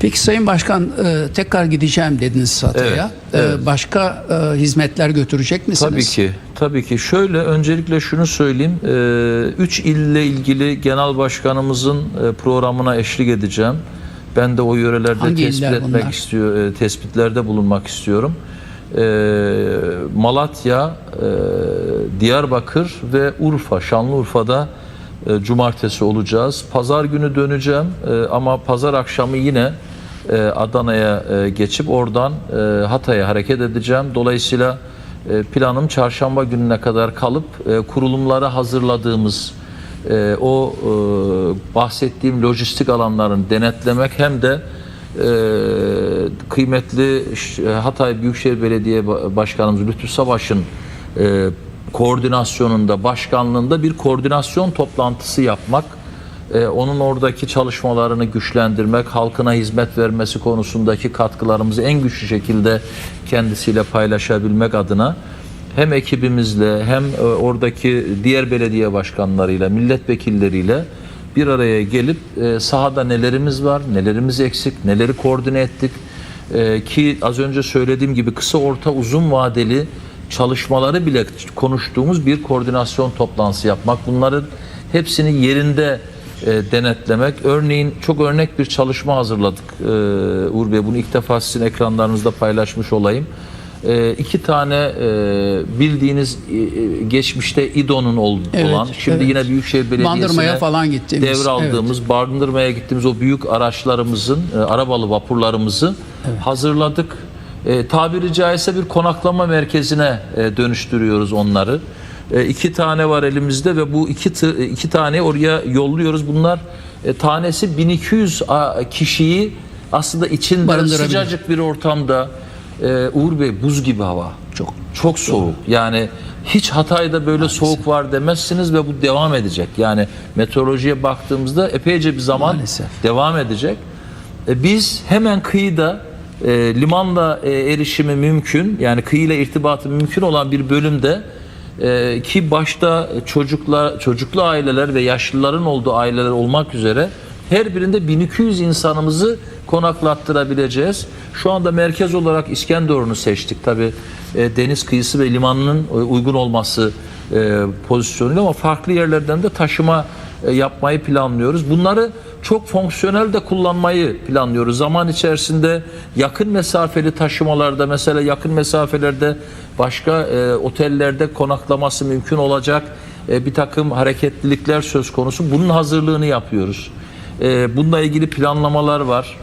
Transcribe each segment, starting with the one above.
Peki Sayın Başkan e, tekrar gideceğim dediniz Hatay'a. Evet, E, evet. başka e, hizmetler götürecek misiniz? Tabii ki. Tabii ki. Şöyle öncelikle şunu söyleyeyim. Üç ille ilgili genel başkanımızın e, programına eşlik edeceğim. Ben de o yörelerde Hangi tespit etmek bunlar? istiyor, e, tespitlerde bulunmak istiyorum. Malatya, e, Diyarbakır ve Urfa, Şanlıurfa'da e, cumartesi olacağız. Pazar günü döneceğim e, ama pazar akşamı yine e, Adana'ya e, geçip oradan e, Hatay'a hareket edeceğim. Dolayısıyla e, planım çarşamba gününe kadar kalıp e, kurulumları hazırladığımız e, o e, bahsettiğim lojistik alanların denetlemek hem de e, kıymetli Hatay Büyükşehir Belediye Ba- Başkanımız Lütfü Savaş'ın e, koordinasyonunda, başkanlığında bir koordinasyon toplantısı yapmak, e, onun oradaki çalışmalarını güçlendirmek, halkına hizmet vermesi konusundaki katkılarımızı en güçlü şekilde kendisiyle paylaşabilmek adına hem ekibimizle hem e, oradaki diğer belediye başkanlarıyla, milletvekilleriyle bir araya gelip e, sahada nelerimiz var, nelerimiz eksik, neleri koordine ettik E, ki az önce söylediğim gibi kısa, orta, uzun vadeli çalışmaları bile konuştuğumuz bir koordinasyon toplantısı yapmak. Bunların hepsini yerinde e, denetlemek. Örneğin çok örnek bir çalışma hazırladık e, Uğur Bey. Bunu ilk defa sizin ekranlarınızda paylaşmış olayım. E, iki tane e, bildiğiniz e, e, geçmişte İDO'nun ol, Evet, olan, şimdi evet. yine Büyükşehir Belediyesi'ne Bandırma'ya falan gittiğimiz, devraldığımız, Bandırma'ya gittiğimiz o büyük araçlarımızın, e, arabalı vapurlarımızı hazırladık. E, tabiri caizse bir konaklama merkezine e, dönüştürüyoruz onları. E, iki tane var elimizde ve bu iki, tı- iki tane oraya yolluyoruz. Bunlar e, tanesi 1200 a- kişiyi aslında içinde sıcacık bir ortamda e, Uğur Bey buz gibi hava. Çok. Çok soğuk. Yani hiç Hatay'da böyle soğuk var demezsiniz ve bu devam edecek. Yani meteorolojiye baktığımızda epeyce bir zaman Maalesef. devam edecek. E, biz hemen kıyıda e, limanla e, erişimi mümkün yani kıyıyla irtibatı mümkün olan bir bölümde e, ki başta çocuklar çocuklu aileler ve yaşlıların olduğu aileler olmak üzere her birinde 1200 insanımızı konaklattırabileceğiz. Şu anda merkez olarak İskenderun'u seçtik. Tabi deniz kıyısı ve limanının e, uygun olması e, pozisyonuyla ama farklı yerlerden de taşıma e, yapmayı planlıyoruz. Bunları çok fonksiyonel de kullanmayı planlıyoruz. Zaman içerisinde yakın mesafeli taşımalarda mesela yakın mesafelerde başka e, otellerde konaklaması mümkün olacak e, bir takım hareketlilikler söz konusu. Bunun hazırlığını yapıyoruz. E, bununla ilgili planlamalar var.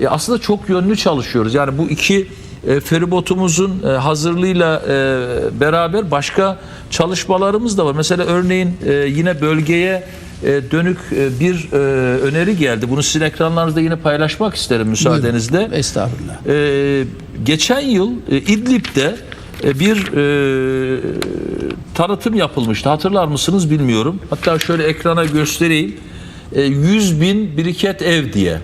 E, aslında çok yönlü çalışıyoruz. Yani bu iki e, feribotumuzun e, hazırlığıyla e, beraber başka çalışmalarımız da var. Mesela örneğin e, yine bölgeye dönük e, bir e, öneri geldi. Bunu sizin ekranlarınızda yine paylaşmak isterim müsaadenizle. Estağfurullah. Ee, geçen yıl e, İdlib'de e, bir e, tanıtım yapılmıştı. Hatırlar mısınız bilmiyorum. Hatta şöyle ekrana göstereyim. E, 100 bin biriket ev diye.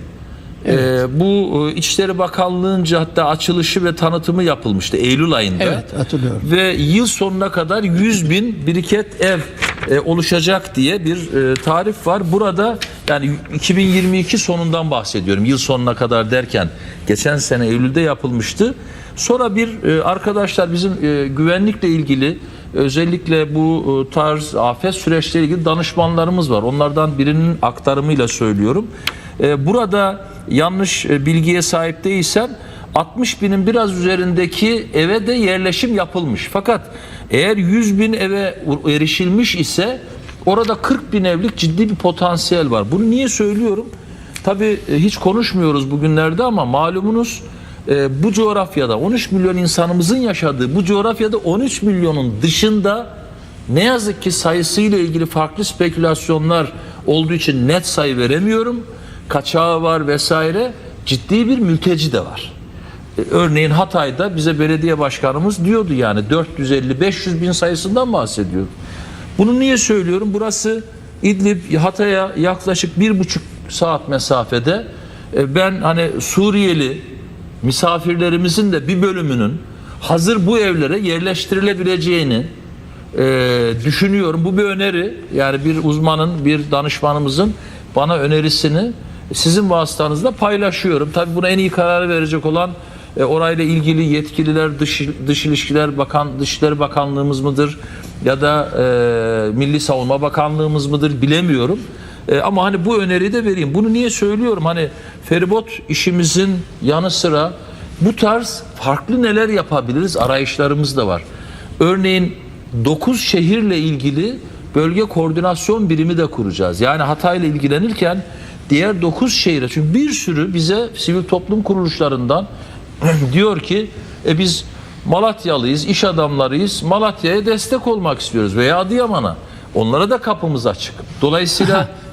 E, bu e, İçişleri Bakanlığı'nca hatta açılışı ve tanıtımı yapılmıştı Eylül ayında. Evet, hatırlıyorum. Ve yıl sonuna kadar 100 bin biriket ev e, oluşacak diye bir e, tarif var. Burada yani 2022 sonundan bahsediyorum. Yıl sonuna kadar derken geçen sene Eylül'de yapılmıştı. Sonra bir e, arkadaşlar bizim e, güvenlikle ilgili özellikle bu e, tarz afet süreçleri ilgili danışmanlarımız var. Onlardan birinin aktarımıyla söylüyorum. E, burada yanlış e, bilgiye sahip değilsem 60 binin biraz üzerindeki eve de yerleşim yapılmış. Fakat eğer 100 bin eve erişilmiş ise orada 40 bin evlik ciddi bir potansiyel var. Bunu niye söylüyorum? Tabii e, hiç konuşmuyoruz bugünlerde ama malumunuz e, bu coğrafyada 13 milyon insanımızın yaşadığı bu coğrafyada 13 milyonun dışında ne yazık ki sayısıyla ilgili farklı spekülasyonlar olduğu için net sayı veremiyorum. Kaçağı var vesaire. Ciddi bir mülteci de var. E, Örneğin Hatay'da bize belediye başkanımız diyordu yani 450-500 bin sayısından bahsediyor. Bunu niye söylüyorum? Burası İdlib Hatay'a yaklaşık bir buçuk saat mesafede. E, Ben hani Suriyeli misafirlerimizin de bir bölümünün hazır bu evlere yerleştirilebileceğini e, düşünüyorum. Bu bir öneri. Yani bir uzmanın, bir danışmanımızın bana önerisini sizin vasıtanızla paylaşıyorum. Tabii buna en iyi kararı verecek olan e, orayla ilgili yetkililer dış, dış ilişkiler bakan dışişleri bakanlığımız mıdır ya da e, Milli Savunma Bakanlığımız mıdır bilemiyorum. E, ama hani bu öneriyi de vereyim. Bunu niye söylüyorum? Hani feribot işimizin yanı sıra bu tarz farklı neler yapabiliriz arayışlarımız da var. Örneğin 9 şehirle ilgili bölge koordinasyon birimi de kuracağız. Yani Hatay'la ilgilenirken diğer 9 şehire çünkü bir sürü bize sivil toplum kuruluşlarından diyor ki e biz Malatyalıyız, iş adamlarıyız. Malatya'ya destek olmak istiyoruz veya Adıyaman'a. Onlara da kapımız açık. Dolayısıyla